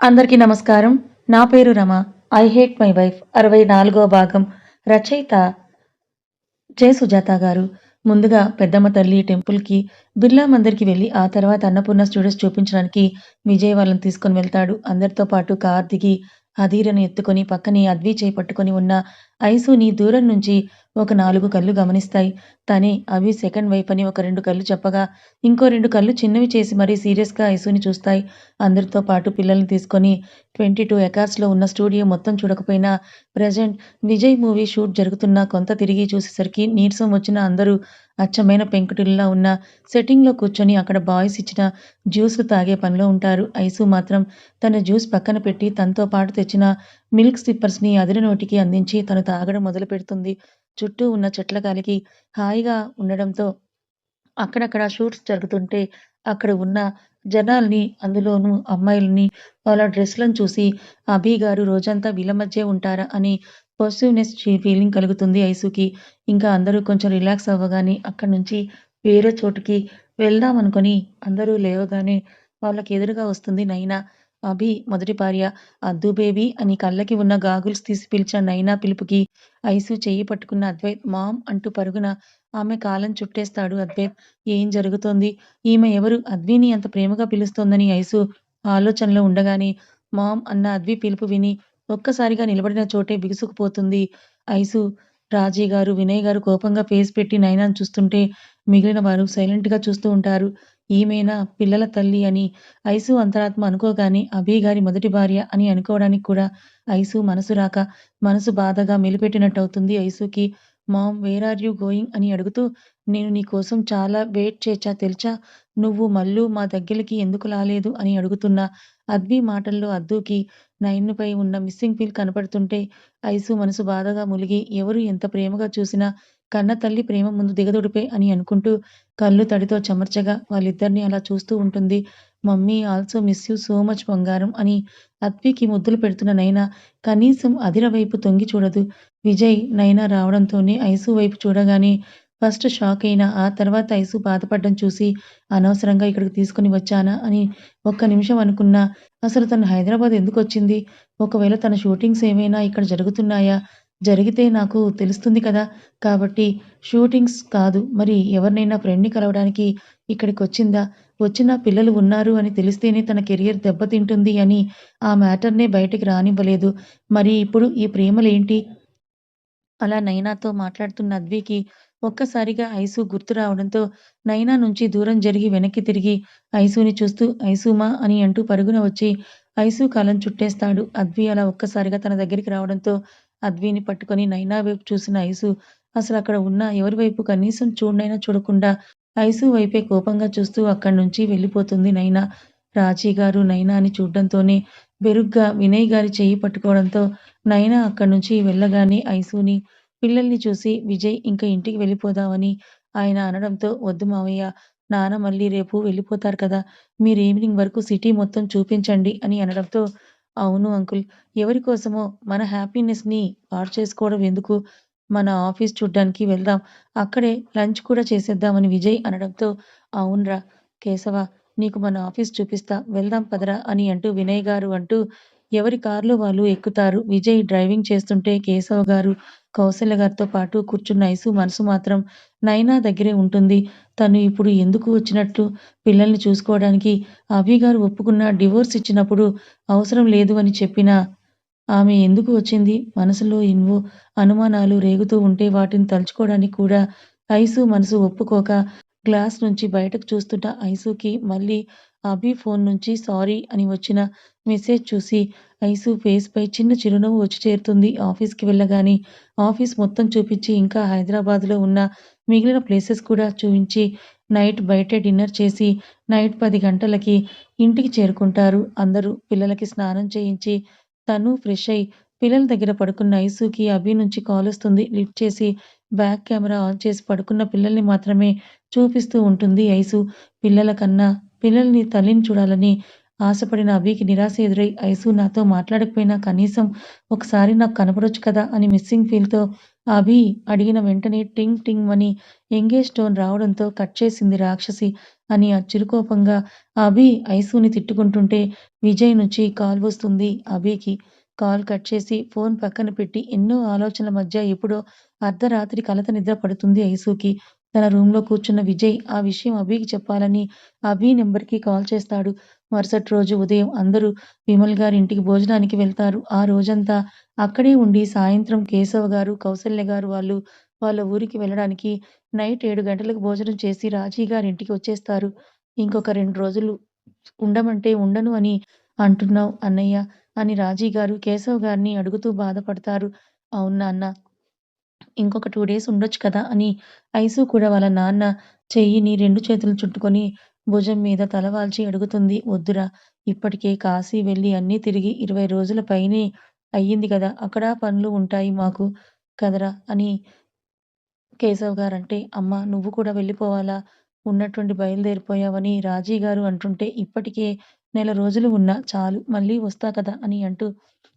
అందరికీ నమస్కారం. నా పేరు Rama. 'I hate my wife' అరవై నాలుగవ భాగం రచయిత జయ సుజాత గారు. ముందుగా పెద్దమ్మ తల్లి టెంపుల్‌కి, బిర్లా మందిర్‌కి వెళ్ళి ఆ తర్వాత అన్నపూర్ణ స్టూడియోస్ చూపించడానికి విజయ్ వాళ్ళని తీసుకొని వెళ్తాడు. అందరితో పాటు కార్ దిగి అధీరను ఎత్తుకొని పక్కనే అద్వి చేయి పట్టుకొని ఉన్న ఐసుని దూరం నుంచి ఒక నాలుగు కళ్ళు గమనిస్తాయి. తనే అవి సెకండ్ వైఫ్ అని ఒక రెండు కళ్ళు చెప్పగా, ఇంకో రెండు కళ్ళు చిన్నవి చేసి మరీ సీరియస్‌గా ఐసుని చూస్తాయి. అందరితో పాటు పిల్లల్ని తీసుకొని ట్వంటీ టూ ఎకర్స్‌లో ఉన్న స్టూడియో మొత్తం చూడకపోయినా ప్రజెంట్ విజయ్ మూవీ షూట్ జరుగుతున్న కొంత తిరిగి చూసేసరికి నీరసం వచ్చిన అందరూ అచ్చమైన పెంకుటిల్లా ఉన్న సెట్టింగ్‌లో కూర్చొని అక్కడ బాయ్స్ ఇచ్చిన జ్యూస్ తాగే పనిలో ఉంటారు. ఐసు మాత్రం తన జ్యూస్ పక్కన పెట్టి తనతో పాటు తెచ్చిన మిల్క్ స్లిప్పర్స్ని అదిరి నోటికి అందించి తను తాగడం మొదలు పెడుతుంది చుట్టూ ఉన్న చెట్ల గాలికి హాయిగా ఉండడంతో అక్కడక్కడ షూట్స్ జరుగుతుంటే అక్కడ ఉన్న జనాల్ని అందులోనూ అమ్మాయిలని వాళ్ళ డ్రెస్‌లను చూసి అభి గారు రోజంతా వీళ్ళ మధ్య ఉంటారా అని పొసెసివ్‌నెస్ ఫీలింగ్ కలుగుతుంది ఐసుకి. ఇంకా అందరూ కొంచెం రిలాక్స్ అవ్వగానే అక్కడి నుంచి వేరే చోటుకి వెళ్దామనుకొని అందరూ లేవగానే వాళ్ళకి ఎదురుగా వస్తుంది నైనా. అభి మొదటి భార్య. అద్దు బేబీ అని కళ్ళకి ఉన్న గాగుల్స్ తీసి పిలిచిన నైనా పిలుపుకి ఐసు చెయ్యి పట్టుకున్న అద్వైత్ మామ్ అంటూ పరుగున ఆమె కాలం చుట్టేస్తాడు అద్వైత్. ఏం జరుగుతోంది? ఈమె ఎవరు అద్విని అంత ప్రేమగా పిలుస్తోందని ఐసు ఆలోచనలో ఉండగానే మామ్ అన్న అద్వి పిలుపు విని ఒక్కసారిగా నిలబడిన చోటే బిగుసుకుపోతుంది ఐసు. రాజీ గారు, వినయ్ గారు కోపంగా ఫేస్ పెట్టి నైనాను చూస్తుంటే మిగిలిన వారు సైలెంట్‌గా చూస్తూ ఉంటారు. ఈమెనా పిల్లల తల్లి అని ఐసు అంతరాత్మ అనుకోగానే అభి గారి మొదటి భార్య అని అనుకోవడానికి కూడా ఐసు మనసు రాక మనసు బాధగా మెలిపెట్టినట్టవుతుంది ఐసుకి. Mom where are you going అని అడుగుతూ నేను నీ కోసం చాలా వెయిట్ చేచా తెలుసా నువ్వు మళ్ళూ మా దగ్గరికి ఎందుకు రాలేదు? అని అడుగుతున్న అద్వి మాటల్లో అద్దుకి నైన్పై ఉన్న మిస్సింగ్ ఫీల్ కనపడుతుంటే ఐసు మనసు బాధగా ములిగి ఎవరు ఎంత ప్రేమగా చూసినా కన్నతల్లి ప్రేమ ముందు దిగదుడిపే అని అనుకుంటూ కళ్ళు తడితో చెమర్చగా వాళ్ళిద్దరిని అలా చూస్తూ ఉంటుంది. Mummy also miss you so much బంగారం అని అత్వికి ముద్దులు పెడుతున్న నైనా కనీసం అదిర వైపు తొంగి చూడదు. విజయ్, నైనా రావడంతోనే ఐసు వైపు చూడగానే ఫస్ట్ షాక్ అయినా ఆ తర్వాత ఐసు బాధపడ్డం చూసి అనవసరంగా ఇక్కడికి తీసుకొని వచ్చానా అని ఒక్క నిమిషం అనుకున్నా. అసలు తను హైదరాబాద్ ఎందుకు వచ్చింది ఒకవేళ తన షూటింగ్స్ ఏమైనా ఇక్కడ జరుగుతున్నాయా? జరిగితే నాకు తెలుస్తుంది కదా! కాబట్టి షూటింగ్స్ కాదు మరి ఎవరినైనా ఫ్రెండ్‌ని కలవడానికి ఇక్కడికి వచ్చిందా వచ్చిన పిల్లలు ఉన్నారు అని తెలిస్తేనే తన కెరియర్ దెబ్బతింటుంది అని ఆ మ్యాటర్‌నే బయటికి రానివ్వలేదు. మరి ఇప్పుడు ఈ ప్రేమలేంటి? అలా నైనాతో మాట్లాడుతున్న అద్వికి ఒక్కసారిగా ఐసు గుర్తు రావడంతో నైనా నుంచి దూరం జరిగి వెనక్కి తిరిగి ఐసుని చూస్తూ ఐసుమా అని అంటూ పరుగున వచ్చి ఐసు కాలం చుట్టేస్తాడు. అద్వి అలా ఒక్కసారిగా తన దగ్గరికి రావడంతో అద్విని పట్టుకొని నైనా వైపు చూసిన ఐసు అసలు అక్కడ ఉన్న ఎవరి వైపు కనీసం చూడనైనా చూడకుండా ఐసు వైపే కోపంగా చూస్తూ అక్కడి నుంచి వెళ్ళిపోతుంది నైనా. రాజీ గారు నైనాని చూడడంతోనే బెరుగ్గా వినయ్ గారి చెయ్యి పట్టుకోవడంతో నైనా అక్కడి నుంచి వెళ్ళగానే ఐసుని, పిల్లల్ని చూసి విజయ్ ఇంకా ఇంటికి వెళ్ళిపోదామని ఆయన అనడంతో వద్దు మావయ్య. నాన్న మళ్ళీ రేపు వెళ్ళిపోతారు కదా! మీరు ఈవినింగ్ వరకు సిటీ మొత్తం చూపించండి అని అనడంతో అవును అంకుల్. ఎవరి కోసమో మన హ్యాపీనెస్‌ని పాడు చేసుకోవడం ఎందుకు? మన ఆఫీస్ చూడ్డానికి వెళ్దాం. అక్కడే లంచ్ కూడా చేసేద్దామని విజయ్ అనడంతో అవునురా కేశవ నీకు మన ఆఫీస్ చూపిస్తా వెళ్దాం పదరా అని అంటూ వినయ్ గారు అంటూ ఎవరి కార్‌లో వాళ్ళు ఎక్కుతారు. విజయ్ డ్రైవింగ్ చేస్తుంటే కేశవ గారు, కౌసల్య గారితో పాటు కూర్చున్న ఐసు మనసు మాత్రం నైనా దగ్గరే ఉంటుంది. తను ఇప్పుడు ఎందుకు వచ్చినట్లు పిల్లల్ని చూసుకోవడానికి అభిగారు ఒప్పుకున్న డివోర్స్ ఇచ్చినప్పుడు అవసరం లేదు అని చెప్పినా ఆమె ఎందుకు వచ్చింది? మనసులో ఎన్నో అనుమానాలు రేగుతూ ఉంటే వాటిని తలుచుకోవడానికి కూడా ఐసు మనసు ఒప్పుకోక గ్లాస్ నుంచి బయటకు చూస్తున్న ఐసుకి మళ్ళీ అభి ఫోన్ నుంచి సారీ అని వచ్చిన మెసేజ్ చూసి ఐసు ఫేస్‌పై చిన్న చిరునవ్వు వచ్చి చేరుతుంది. ఆఫీస్‌కి వెళ్ళగానే ఆఫీస్ మొత్తం చూపించి ఇంకా హైదరాబాద్‌లో ఉన్న మిగిలిన ప్లేసెస్ కూడా చూపించి నైట్ బయటే డిన్నర్ చేసి నైట్ పది గంటలకి ఇంటికి చేరుకుంటారు అందరూ. పిల్లలకి స్నానం చేయించి తను ఫ్రెష్ అయి పిల్లల దగ్గర పడుకున్న ఐసుకి అభి నుంచి కాలొస్తుంది. లిఫ్ట్ చేసి బ్యాక్ కెమెరా ఆన్ చేసి పడుకున్న పిల్లల్ని మాత్రమే చూపిస్తూ ఉంటుంది ఐసు. పిల్లల కన్నా పిల్లల్ని తల్లిని చూడాలని ఆశపడిన అభికి నిరాశ ఎదురై ఐసు నాతో మాట్లాడకపోయినా కనీసం ఒకసారి నాకు కనపడొచ్చు కదా అని మిస్సింగ్ ఫీల్తో అభి అడిగిన వెంటనే టింగ్ టింగ్ అని ఎంగేజ్ టోన్ రావడంతో కట్ చేసింది రాక్షసి అని చిరుకోపంగా అభి ఐసుని తిట్టుకుంటుంటే విజయ్ నుంచి కాల్ వస్తుంది అభికి. కాల్ కట్ చేసి ఫోన్ పక్కన పెట్టి ఎన్నో ఆలోచనల మధ్య ఎప్పుడో అర్ధరాత్రి కలత నిద్ర పడుతుంది ఐసుకి. తన రూమ్లో కూర్చున్న విజయ్ ఆ విషయం అభికి చెప్పాలని అభి నెంబర్కి కాల్ చేస్తాడు. మరుసటి రోజు ఉదయం అందరూ విమల్ గారి ఇంటికి భోజనానికి వెళ్తారు. ఆ రోజంతా అక్కడే ఉండి సాయంత్రం కేశవ గారు కౌసల్య గారు వాళ్ళు వాళ్ళ ఊరికి వెళ్ళడానికి నైట్ ఏడు గంటలకు భోజనం చేసి రాజీ గారి ఇంటికి వచ్చేస్తారు. ఇంకొక రెండు రోజులు ఉండమంటే ఉండను అని అంటున్నావు అన్నయ్య అని రాజీ గారు కేశవ్ గారిని అడుగుతూ బాధపడతారు. అవును నాన్న ఇంకొక టూ డేస్ ఉండొచ్చు కదా అని ఐసు కూడా వాళ్ళ నాన్న చెయ్యిని రెండు చేతులు చుట్టుకొని భుజం మీద తలవాల్చి అడుగుతుంది. వద్దురా ఇప్పటికే కాశీ వెళ్ళి అన్నీ తిరిగి ఇరవై రోజుల పైనే అయ్యింది కదా అక్కడ పనులు ఉంటాయి మాకు కదరా అని కేశవ్ గారంటే అమ్మ నువ్వు కూడా వెళ్ళిపోవాలా? ఉన్నట్టుండి బయలుదేరిపోయావని రాజీ గారు అంటుంటే ఇప్పటికే నెల రోజులు ఉన్నా చాలు మళ్ళీ వస్తా కదా అని అంటూ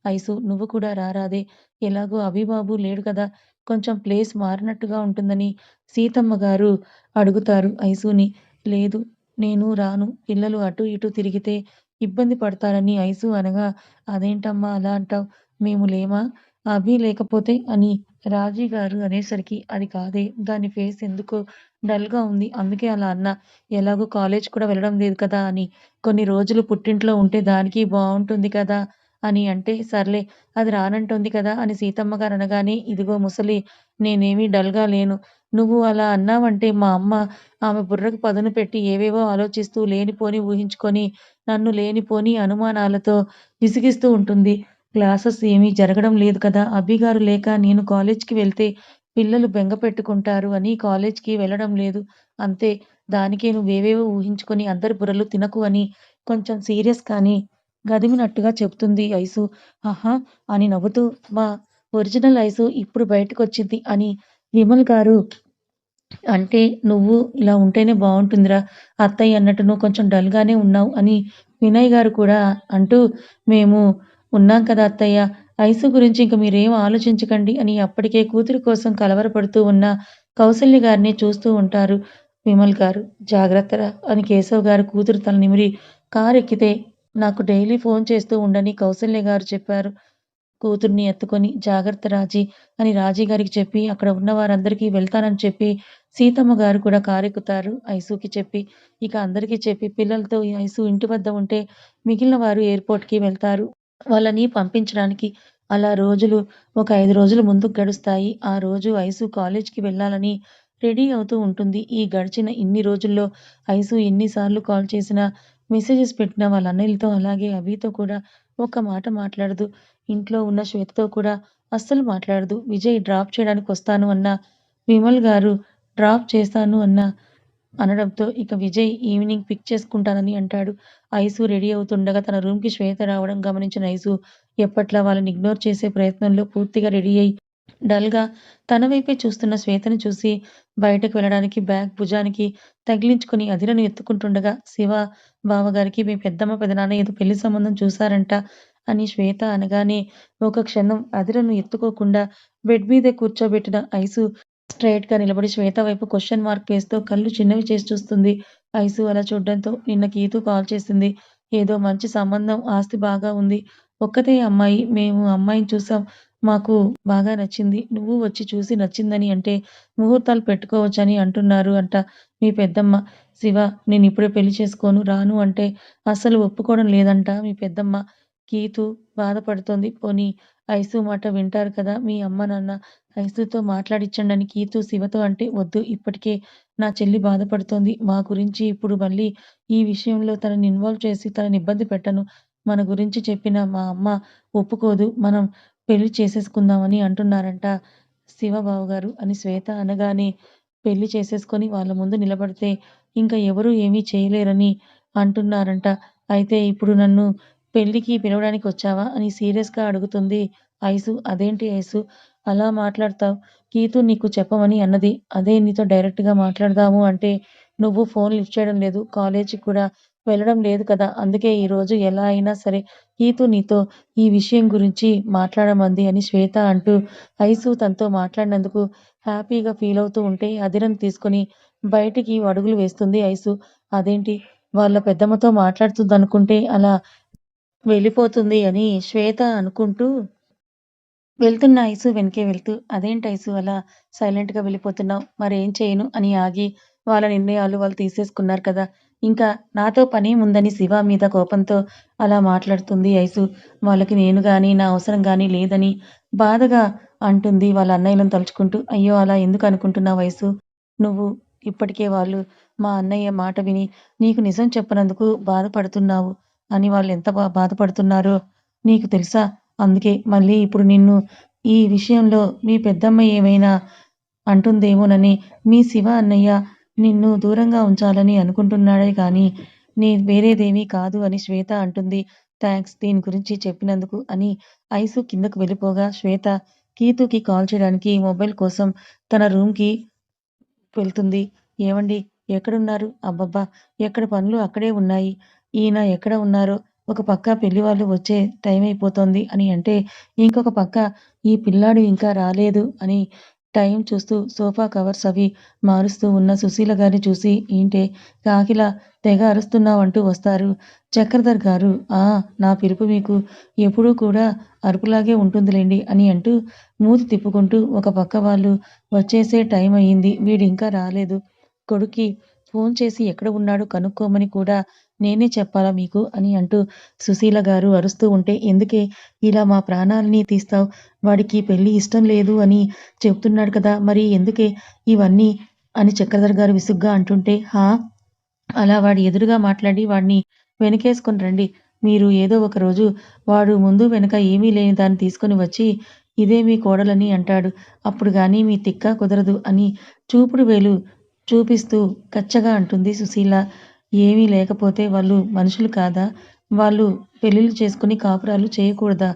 ఐసు నువ్వు కూడా రారాదే ఎలాగో అభిబాబు లేడు కదా కొంచెం ప్లేస్ మారినట్టుగా ఉంటుందని సీతమ్మ గారు అడుగుతారు ఐసుని. లేదు నేను రాను. పిల్లలు అటు ఇటు తిరిగితే ఇబ్బంది పడతారని ఐసు అనగా అదేంటమ్మా అలా అంటావు? మేము లేమా? అవి లేకపోతే? అని రాజీ గారు అనేసరికి అది కాదే. దాని ఫేస్ ఎందుకో డల్గా ఉంది. అందుకే అలా అన్న. ఎలాగో కాలేజ్ కూడా వెళ్ళడం లేదు కదా అని. కొన్ని రోజులు పుట్టింట్లో ఉంటే దానికి బాగుంటుంది కదా. అని అంటే సర్లే అది రానంటుంది కదా అని సీతమ్మ గారు అనగానే ఇదిగో ముసలి నేనేమీ డల్గా లేను. నువ్వు అలా అన్నావంటే మా అమ్మ ఆమె బుర్రకు పదును పెట్టి ఏవేవో ఆలోచిస్తూ లేనిపోని ఊహించుకొని నన్ను లేనిపోని అనుమానాలతో విసిగిస్తూ ఉంటుంది. క్లాసెస్ ఏమీ జరగడం లేదు కదా అబ్బిగారు లేక నేను కాలేజ్కి వెళ్తే పిల్లలు బెంగ పెట్టుకుంటారు అని కాలేజ్కి వెళ్ళడం లేదు. అంతే దానికే నువ్వేవేవో ఊహించుకొని అందరి బుర్రలు తినకు అని కొంచెం సీరియస్ కానీ గదిమినట్టుగా చెప్తుంది ఐసు. ఆహా అని నవ్వుతూ మా ఒరిజినల్ ఐసు ఇప్పుడు బయటకొచ్చింది అని విమల్ గారు అంటే నువ్వు ఇలా ఉంటేనే బాగుంటుందిరా. అత్తయ్య అన్నట్టు నువ్వు కొంచెం డల్గానే ఉన్నావు అని వినయ్ గారు కూడా అంటూ మేము ఉన్నాం కదా అత్తయ్య. ఐసు గురించి ఇంక మీరేం ఆలోచించకండి అని అప్పటికే కూతురి కోసం కలవరపడుతూ ఉన్న కౌసల్య గారిని చూస్తూ ఉంటారు విమల్ గారు. జాగ్రత్తరా అని కేశవ్ గారు కూతురు తల నిమిరి కారు ఎక్కితే నాకు డైలీ ఫోన్ చేస్తూ ఉండని కౌసల్య గారు చెప్పారు. కూతుర్ని ఎత్తుకొని జాగ్రత్త రాజీ అని రాజీ గారికి చెప్పి అక్కడ ఉన్న వారందరికీ వెళ్తానని చెప్పి సీతమ్మ గారు కూడా కారెక్కుతారు ఐసుకి చెప్పి. ఇక అందరికీ చెప్పి పిల్లలతో ఐసు ఇంటి వద్ద ఉంటే మిగిలిన వారు ఎయిర్పోర్ట్కి వెళ్తారు. వాళ్ళని పంపించడానికి అలా రోజులు ఒక ఐదు రోజులు ముందుకు గడుస్తాయి. ఆ రోజు ఐసు కాలేజ్కి వెళ్ళాలని రెడీ అవుతూ ఉంటుంది. ఈ గడిచిన ఇన్ని రోజుల్లో ఐసు ఎన్నిసార్లు కాల్ చేసినా మెసేజెస్ పెట్టిన వాళ్ళ అన్నయ్యలతో అలాగే అభితో కూడా ఒక్క మాట మాట్లాడదు. ఇంట్లో ఉన్న శ్వేతతో కూడా అస్సలు మాట్లాడదు. విజయ్ డ్రాప్ చేయడానికి వస్తాను అన్న విమల్ గారు డ్రాప్ చేస్తాను అన్న అనడంతో ఇక విజయ్ ఈవినింగ్ పిక్ చేసుకుంటానని అంటాడు. ఐసు రెడీ అవుతుండగా తన రూమ్కి శ్వేత రావడం గమనించిన ఐసు ఎప్పట్లా వాళ్ళని ఇగ్నోర్ చేసే ప్రయత్నంలో పూర్తిగా రెడీ అయి డల్గా తన వైపే చూస్తున్న శ్వేతను చూసి బయటకు వెళ్ళడానికి బ్యాగ్ భుజానికి తగిలించుకుని అదిరను ఎత్తుకుంటుండగా శివ బావగారికి మీ పెద్దమ్మ పెదనాన్న ఏదో పెళ్ళి సంబంధం చూశారంట అని శ్వేత అనగానే ఒక క్షణం అదిరను ఎత్తుకోకుండా బెడ్ మీదే కూర్చోబెట్టిన ఐసు స్ట్రైట్గా నిలబడి శ్వేత వైపు క్వశ్చన్ మార్క్ వేస్తూ కళ్ళు చిన్నవి చేసి చూస్తుంది. ఐసు అలా చూడడంతో నిన్న కీతు కాల్ చేసింది. ఏదో మంచి సంబంధం ఆస్తి బాగా ఉంది. ఒక్కతే అమ్మాయి మేము అమ్మాయిని చూసాం. మాకు బాగా నచ్చింది. నువ్వు వచ్చి చూసి నచ్చిందని అంటే ముహూర్తాలు పెట్టుకోవచ్చని అంటున్నారు అంట మీ పెద్దమ్మ. శివ నేను ఇప్పుడే పెళ్ళి చేసుకోను రాను అంటే అస్సలు ఒప్పుకోవడం లేదంట మీ పెద్దమ్మ. గీతు బాధపడుతోంది. పోనీ ఐసు మాట వింటారు కదా మీ అమ్మ నాన్న. ఐసుతో మాట్లాడిచండని కీతు శివతో అంటే వద్దు ఇప్పటికే నా చెల్లి బాధపడుతోంది. మా గురించి ఇప్పుడు మళ్ళీ ఈ విషయంలో తనని ఇన్వాల్వ్ చేసి తనని ఇబ్బంది పెట్టను. మన గురించి చెప్పిన మా అమ్మ ఒప్పుకోదు. మనం పెళ్ళి చేసేసుకుందామని అంటున్నారంట శివబాబు గారు అని శ్వేత అనగానే పెళ్ళి చేసేసుకొని వాళ్ళ ముందు నిలబడితే ఇంకా ఎవరు ఏమీ చేయలేరని అంటున్నారంట. అయితే ఇప్పుడు నన్ను పెళ్ళికి పిలవడానికి వచ్చావా అని సీరియస్గా అడుగుతుంది ఐసు. అదేంటి ఐసు? అలా మాట్లాడతావు. గీతు నీకు చెప్పమని అన్నది. అదే నీతో డైరెక్ట్గా మాట్లాడదాము అంటే నువ్వు ఫోన్ లిఫ్ట్ చేయడం లేదు. కాలేజీకి కూడా వెళ్ళడం లేదు కదా! అందుకే ఈరోజు ఎలా అయినా సరే కీతు నీతో ఈ విషయం గురించి మాట్లాడమంది అని శ్వేత అంటూ ఐసు తనతో మాట్లాడినందుకు హ్యాపీగా ఫీల్ అవుతూ ఉంటే అదిరం తీసుకొని బయటికి అడుగులు వేస్తుంది ఐసు. అదేంటి వాళ్ళ పెద్దమ్మతో మాట్లాడుతుందనుకుంటే అలా వెళ్ళిపోతుంది అని శ్వేత అనుకుంటూ వెళ్తున్న ఐసు వెనకే వెళ్తూ అదేంటి ఐసు అలా సైలెంట్‌గా వెళ్ళిపోతున్నావు? మరేం చేయను అని ఆగి వాళ్ళ నిర్ణయాలు వాళ్ళు తీసేసుకున్నారు కదా! ఇంకా నాతో పని ఉందని శివ మీద కోపంతో అలా మాట్లాడుతుంది ఐసు. వాళ్ళకి నేను గాని, నా అవసరం గాని లేదని బాధగా అంటుంది వాళ్ళ అన్నయ్యలను తలుచుకుంటూ. అయ్యో! అలా ఎందుకు అనుకుంటున్నావు వయసు నువ్వు ఇప్పటికే వాళ్ళు మా అన్నయ్య మాట విని నీకు నిజం చెప్పినందుకు బాధపడుతున్నావు అని వాళ్ళు బా బాధపడుతున్నారో నీకు తెలుసా? అందుకే మళ్ళీ ఇప్పుడు నిన్ను ఈ విషయంలో మీ పెద్దమ్మ ఏమైనా అంటుందేమోనని మీ శివ అన్నయ్య నిన్ను దూరంగా ఉంచాలని అనుకుంటున్నాడే కానీ నీ వేరేదేమీ కాదు అని శ్వేత అంటుంది. థ్యాంక్స్ దీని గురించి చెప్పినందుకు అని ఐసు కిందకు వెళ్ళిపోగా శ్వేత కీతుకి కాల్ చేయడానికి మొబైల్ కోసం తన రూమ్‌కి వెళ్తుంది. ఏమండి ఎక్కడున్నారు? అబ్బబ్బా! ఎక్కడ పనులు అక్కడే ఉన్నాయి. ఈయన ఎక్కడ ఉన్నారో ఒక పక్క పెళ్ళి వాళ్ళు వచ్చే టైం అయిపోతుంది అని అంటే, ఇంకొక పక్క ఈ పిల్లాడు ఇంకా రాలేదు అని టైం చూస్తూ సోఫా కవర్స్ అవి మారుస్తూ ఉన్న సుశీల గారిని చూసి ఏంటే కాకిలా తెగ అరుస్తున్నావంటూ వస్తారు. చక్రధర్ గారు ఆ! నా పిలుపు మీకు ఎప్పుడూ కూడా అరుపులాగే ఉంటుందిలేండి అని అంటూ మూతి తిప్పుకుంటూ ఒక పక్క వాళ్ళు వచ్చేసే టైం అయింది. వీడింకా రాలేదు. కొడుక్కి ఫోన్ చేసి ఎక్కడ ఉన్నాడో కనుక్కోమని కూడా నేనే చెప్పాలా మీకు అని అంటూ సుశీల గారు అరుస్తూ ఉంటే ఎందుకే ఇలా మా ప్రాణాల్ని తీస్తావు వాడికి పెళ్ళి ఇష్టం లేదు అని చెప్తున్నాడు కదా! మరి ఎందుకే ఇవన్నీ అని చక్రధర్ గారు విసుగ్గా అంటుంటే హా! అలా వాడి ఎదురుగా మాట్లాడి వాడిని వెనకేసుకొని రండి. మీరు ఏదో ఒక రోజు వాడు ముందు వెనక ఏమీ లేని దాన్ని తీసుకొని వచ్చి ఇదే మీ కోడలని అంటాడు. అప్పుడు కానీ మీ తిక్క కుదరదు అని చూపుడు వేలు చూపిస్తూ కచ్చగా అంటుంది సుశీల. ఏమీ లేకపోతే వాళ్ళు మనుషులు కాదా? వాళ్ళు పెళ్ళిళ్ళు చేసుకుని కాపురాలు చేయకూడదా?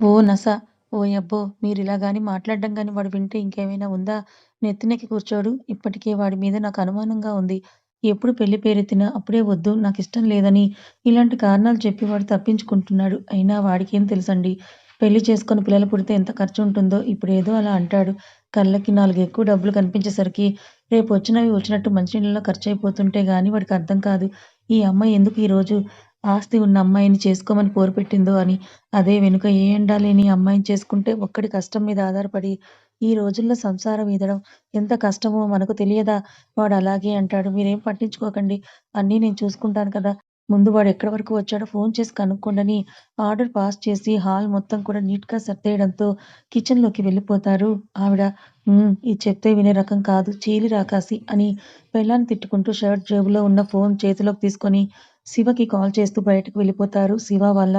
ఓ నస! ఓ అబ్బో మీరు మీరిలా గాని మాట్లాడడం గాని వాడు వింటే ఇంకేమైనా ఉందా? నెత్తినెక్కి కూర్చోడు. ఇప్పటికే వాడి మీద నాకు అనుమానంగా ఉంది. ఎప్పుడు పెళ్ళి పేరెత్తినా అప్పుడే వద్దు నాకు ఇష్టం లేదని ఇలాంటి కారణాలు చెప్పి వాడు తప్పించుకుంటున్నాడు. అయినా వాడికేం తెలుసండి పెళ్ళి చేసుకొని పిల్లలు పుడితే ఎంత ఖర్చు ఉంటుందో ఇప్పుడేదో అలా అంటాడు. కళ్ళకి నాలుగు ఎక్కువ డబ్బులు కనిపించేసరికి రేపు వచ్చినవి వచ్చినట్టు మంచినీళ్ళలో ఖర్చయిపోతుంటే గాని వాడికి అర్థం కాదు. ఈ అమ్మాయి ఎందుకు ఈరోజు ఆస్తి ఉన్న అమ్మాయిని చేసుకోమని పోరు పెట్టిందో అని. అదే వెనుక ఏ ఎండా లేని అమ్మాయిని చేసుకుంటే ఒక్కడి కష్టం మీద ఆధారపడి ఈ రోజుల్లో సంసారం ఈదడం ఎంత కష్టమో మనకు తెలియదా? వాడు అలాగే అంటాడు. మీరేం పట్టించుకోకండి. అన్నీ నేను చూసుకుంటాను కదా! ముందు వాడు ఎక్కడి వరకు వచ్చాడో ఫోన్ చేసి కనుక్కోండని ఆర్డర్ పాస్ చేసి హాల్ మొత్తం కూడా నీట్‌గా సర్దేయడంతో కిచెన్‌లోకి వెళ్ళిపోతారు ఆవిడ. హ్మ్. ఇది చెప్తే వినే రకం కాదు. చీలి రాకాసి అని పెళ్ళాన్ని తిట్టుకుంటూ షర్ట్ జేబులో ఉన్న ఫోన్ చేతిలోకి తీసుకొని శివకి కాల్ చేస్తూ బయటకు వెళ్ళిపోతారు శివ వాళ్ళ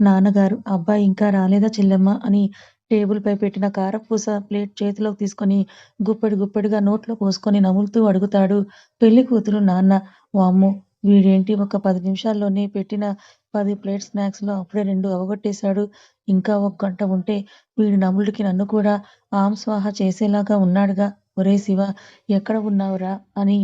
నాన్నగారు. అబ్బాయి ఇంకా రాలేదా చెల్లెమ్మ అని టేబుల్‌పై పెట్టిన కారపూస ప్లేట్ చేతిలోకి తీసుకొని గుప్పెడు గుప్పెడుగా నోట్లో పోసుకొని నములుతూ అడుగుతాడు పెళ్ళి కూతురు నాన్న. వామ్మో! వీడేంటి ఒక పది నిమిషాల్లోనే పెట్టిన పది ప్లేట్ స్నాక్స్‌లో అప్పుడే రెండు అవగొట్టేశాడు. ఇంకా ఒక గంట ఉంటే వీడి నములుడికి నన్ను కూడా ఆంస్వాహా చేసేలాగా ఉన్నాడుగా. ఒరే శివ! ఎక్కడ ఉన్నావురా? అని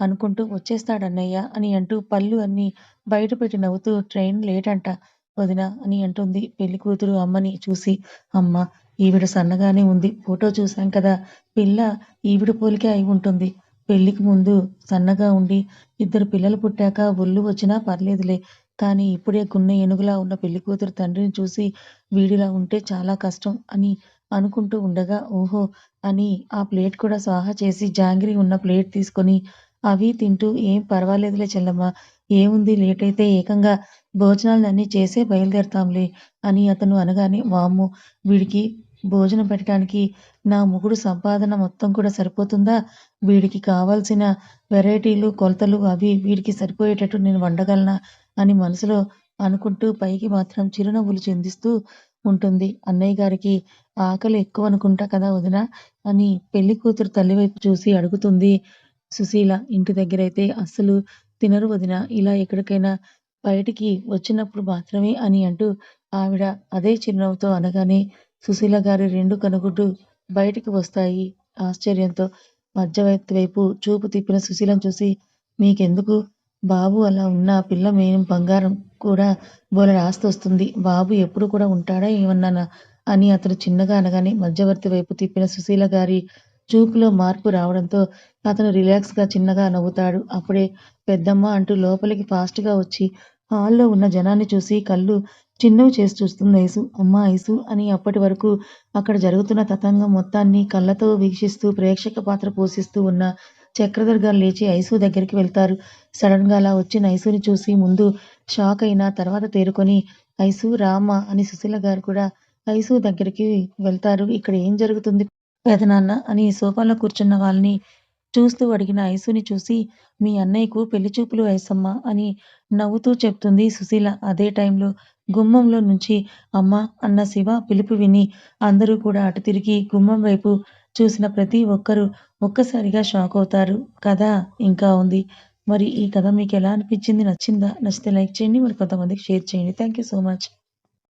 అనుకుంటూ వచ్చేస్తాడన్నయ్య అని అంటూ పళ్ళు అన్నీ బయటపెట్టి నవ్వుతూ ట్రైన్ లేటంట వదినా అని అంటుంది పెళ్ళి కూతురు అమ్మని చూసి. అమ్మ ఈవిడ సన్నగానే ఉంది. ఫోటో చూశాం కదా! పిల్ల ఈవిడ పోలికే అయి ఉంటుంది. పెళ్ళికి ముందు సన్నగా ఉండి ఇద్దరు పిల్లలు పుట్టాక ఒళ్ళు వచ్చినా పర్లేదులే. కానీ ఇప్పుడే గున్న ఏనుగులా ఉన్న పెళ్ళికూతురు తండ్రిని చూసి వీడిలా ఉంటే చాలా కష్టం అని అనుకుంటూ ఉండగా ఓహో! అని ఆ ప్లేట్ కూడా స్వాహా చేసి జాంగిరి ఉన్న ప్లేట్ తీసుకొని అవి తింటూ ఏం పర్వాలేదులే చెల్లమ్మ ఏముంది లేట్ అయితే ఏకంగా భోజనాలన్నీ చేసే బయలుదేరతాంలే అని అతను అనగానే వామ్మో! వీడికి భోజనం పెట్టడానికి నా మొగుడు సంపాదన మొత్తం కూడా సరిపోతుందా? వీడికి కావాల్సిన వెరైటీలు, కొలతలు అవి వీడికి సరిపోయేటట్టు నేను వండగలనా? అని మనసులో అనుకుంటూ పైకి మాత్రం చిరునవ్వులు చెందిస్తూ ఉంటుంది. అన్నయ్య గారికి ఆకలి ఎక్కువ అనుకుంటా కదా వదినా? అని పెళ్ళి కూతురు తల్లివైపు చూసి అడుగుతుంది సుశీల. ఇంటి దగ్గర అయితే అస్సలు తినరు వదినా. ఇలా ఎక్కడికైనా బయటికి వచ్చినప్పుడు మాత్రమే అని అంటూ ఆవిడ అదే చిరునవ్వుతో అనగానే సుశీల గారి రెండు కనుగుడ్లు బయటికి వస్తాయి ఆశ్చర్యంతో. మధ్యవర్తి వైపు చూపు తిప్పిన సుశీలను చూసి మీకెందుకు బాబు అలా ఉన్న పిల్ల మేం బంగారం కూడా బోల రాస్తొస్తుంది బాబు ఎప్పుడు కూడా ఉంటాడా ఏమన్నానా అని అతడు చిన్నగా అనగానే మధ్యవర్తి వైపు తిప్పిన సుశీల గారి చూపులో మార్పు రావడంతో అతను రిలాక్స్గా చిన్నగా నవ్వుతాడు. అప్పుడే పెద్దమ్మ అంటూ లోపలికి ఫాస్ట్గా వచ్చి హాల్లో ఉన్న జనాన్ని చూసి కళ్ళు చిన్నవి చేసి చూస్తుంది ఐసు. అమ్మా ఐసు అని అప్పటి వరకు అక్కడ జరుగుతున్న తతంగం మొత్తాన్ని కళ్ళతో వీక్షిస్తూ ప్రేక్షక పాత్ర పోషిస్తూ ఉన్న చక్రధర్ గారు లేచి ఐసు దగ్గరికి వెళ్తారు. సడన్గా అలా వచ్చిన ఐసుని చూసి ముందు షాక్ అయినా తర్వాత తేరుకొని ఐసు రామ అని సుశీల గారు కూడా ఐసు దగ్గరికి వెళ్తారు. ఇక్కడ ఏం జరుగుతుంది పెదనాన్న అని సోఫాలో కూర్చున్న వాళ్ళని చూస్తూ అడిగిన ఐసుని చూసి మీ అన్నయ్యకు పెళ్ళిచూపులు ఐసమ్మ అని నవ్వుతూ చెప్తుంది సుశీల. అదే టైంలో గుమ్మంలో నుంచి అమ్మా అన్న శివ పిలుపు విని అందరూ కూడా అటు తిరిగి గుమ్మం వైపు చూసిన ప్రతి ఒక్కరూ ఒక్కసారిగా షాక్ అవుతారు. కథ ఇంకా ఉంది. మరి ఈ కథ మీకు ఎలా అనిపించింది? నచ్చిందా? నచ్చితే లైక్ చేయండి. మరి కొంతమందికి షేర్ చేయండి. Thank you so much.